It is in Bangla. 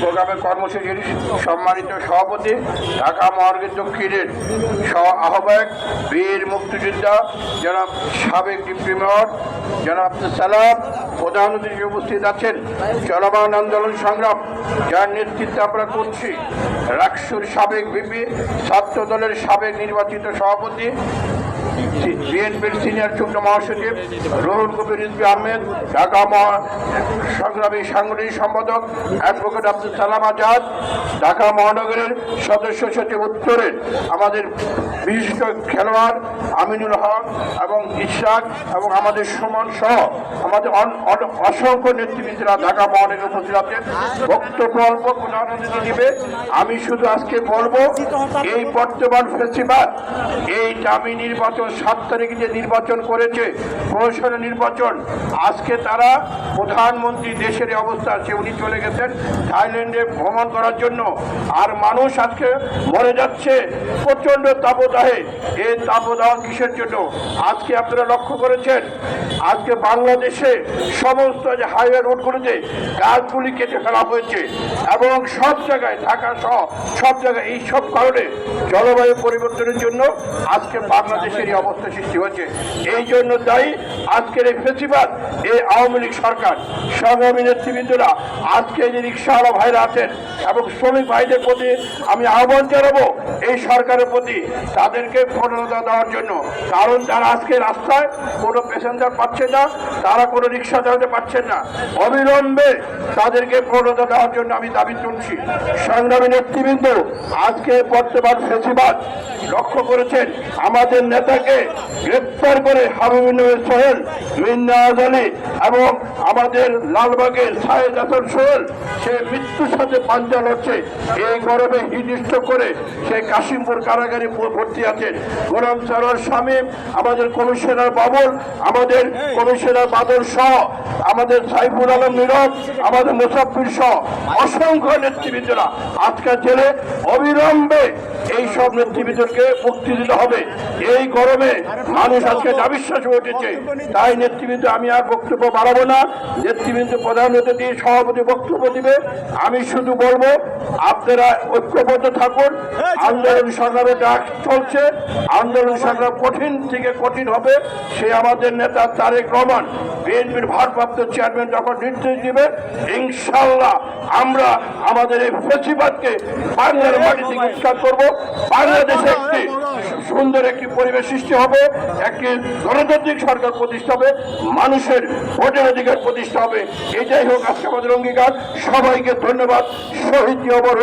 প্রোগ্রামের কর্মসূচির সম্মানিত সভাপতি, ঢাকা মহানগর দক্ষিণের সহ আহ্বায়ক বীর মুক্তিযোদ্ধা জনাব সাবেক ডিপ্টি মেয়র জনাব সালাম, প্রধান অতিথি উপস্থিত আছেন। চলমান আন্দোলন সংগ্রাম, যার নেতৃত্বে আমরা করছি। রাকসুর সাবেক ভিপি ছাত্র দলের সাবেক নির্বাচিত সভাপতি বিএনপির সিনিয়র যুগ্ম মহাসচিব রুহুল কবির রিজভি আহমেদ, ঢাকা সংগ্রামী সাংগঠনিক সম্পাদক অ্যাডভোকেট আব্দুল সালাম আজাদ, ঢাকা মহানগরের সদস্য সচিব উত্তরের আমাদের বিশিষ্ট খেলোয়াড় আমিনুল হক এবং ইশাক এবং আমাদের সুমন সহ আমাদের অসংখ্য নেতৃবৃন্দরা ঢাকা মহানগরে উপস্থিত আছেন। বক্তব্য অল্প দিবে আমি শুধু আজকে বলব, এই বর্তমান ফেস্টিভাল, এই দামি নির্বাচন সাত তারিখে যে নির্বাচন করেছে প্রহসন নির্বাচন, আজকে তারা প্রধানমন্ত্রী দেশের অবস্থা আছে, উনি চলে গেছেন থাইল্যান্ডে ভ্রমণ করার জন্য। আর মানুষ আজকে মরে যাচ্ছে, প্রচণ্ড তাপদাহে। এই তাপদাহ কিসের জন্য? আজকে আপনারা লক্ষ্য করেছেন, আজকে বাংলাদেশে সমস্ত যে হাইওয়ে রোডগুলোতে গাছগুলি কেটে ফেলা হয়েছে এবং সব জায়গায়, ঢাকা সহ সব জায়গায়, এই সব কারণে জলবায়ু পরিবর্তনের জন্য আজকে বাংলাদেশের অবস্থা সৃষ্টি হয়েছে। এই জন্য দায়ী আজকের এই ফেস্টিভাল, এই আওয়ামী লীগ সরকার, সংগ্রামী নেতৃবৃন্দরা আজকে যে রিক্সাওয়ালা ভাইরা আছেন এবং শ্রমিক ভাইদের প্রতি আমি আহ্বান জানাব এই সরকারের প্রতি তাদেরকে প্রণোদনা দেওয়ার জন্য। কারণ তারা আজকে রাস্তায় কোনো প্যাসেঞ্জার পাচ্ছে না, তারা কোনো রিক্সা চালাতে পারছেন না। অবিলম্বে তাদেরকে প্রণোদনা দেওয়ার জন্য আমি দাবি তুলছি। সংগ্রামী নেতৃবৃন্দ, আজকে বর্তমান ফেসিবাদ লক্ষ্য করেছেন। আমাদের নেতাকে গ্রেপ্তার করে হাবিবুল সোহেল মিন্নাজ আলী এবং আমাদের লালবাগের সাহেদ হাসান সোহেল, সে মৃত্যুর সাথে পাঞ্জা লড়ছে। এই গরমে হিনিষ্ট করে সে কাশিমপুর কারাগারে ভর্তি আছেন। গোলাম সরোয়ার শামীম আমাদের কমিশনার বাবুল আমাদের কমিশনার বাদল সহ আমাদের সাইফুল আলম নীরব, আমাদের মুসাফির সহ অসংখ্য নেতৃবৃন্দরা আজকের জেলে অবিলম্বে এই সব নেতৃবৃন্দকে মুক্তি দিতে হবে। এই গরমে মানুষ আজকে দাবিশ্বাস উঠেছে। তাই নেতৃবৃন্দ, আমি আর বক্তব্য বাড়াবো না। নেতৃবৃন্দ, প্রধান অতিথি, সভাপতি বক্তব্য দিবে। আমি শুধু বলব, আপনারা ঐক্যবদ্ধ থাকুন। আন্দোলন সংগ্রামে ডাক চলছে। আন্দোলন সংগ্রাম কঠিন থেকে কঠিন হবে। সে আমাদের নেতা তারেক রহমান। বিএনপির ভারপ্রাপ্ত চেয়ারম্যান যখন নির্দেশ দিবে ইনশাল্লাহ আমরা আমাদের এই ফেসিবাদকে বাংলার মাটি থেকে উৎখাত করব। বাংলাদেশে একটি সুন্দর একটি পরিবেশ সৃষ্টি হবে, একটি গণতান্ত্রিক সরকার প্রতিষ্ঠা হবে, মানুষের ভোটের অধিকার প্রতিষ্ঠা হবে। এটাই হোক আজকে আমাদের অঙ্গীকার। সবাইকে ধন্যবাদ। শহীদ অবর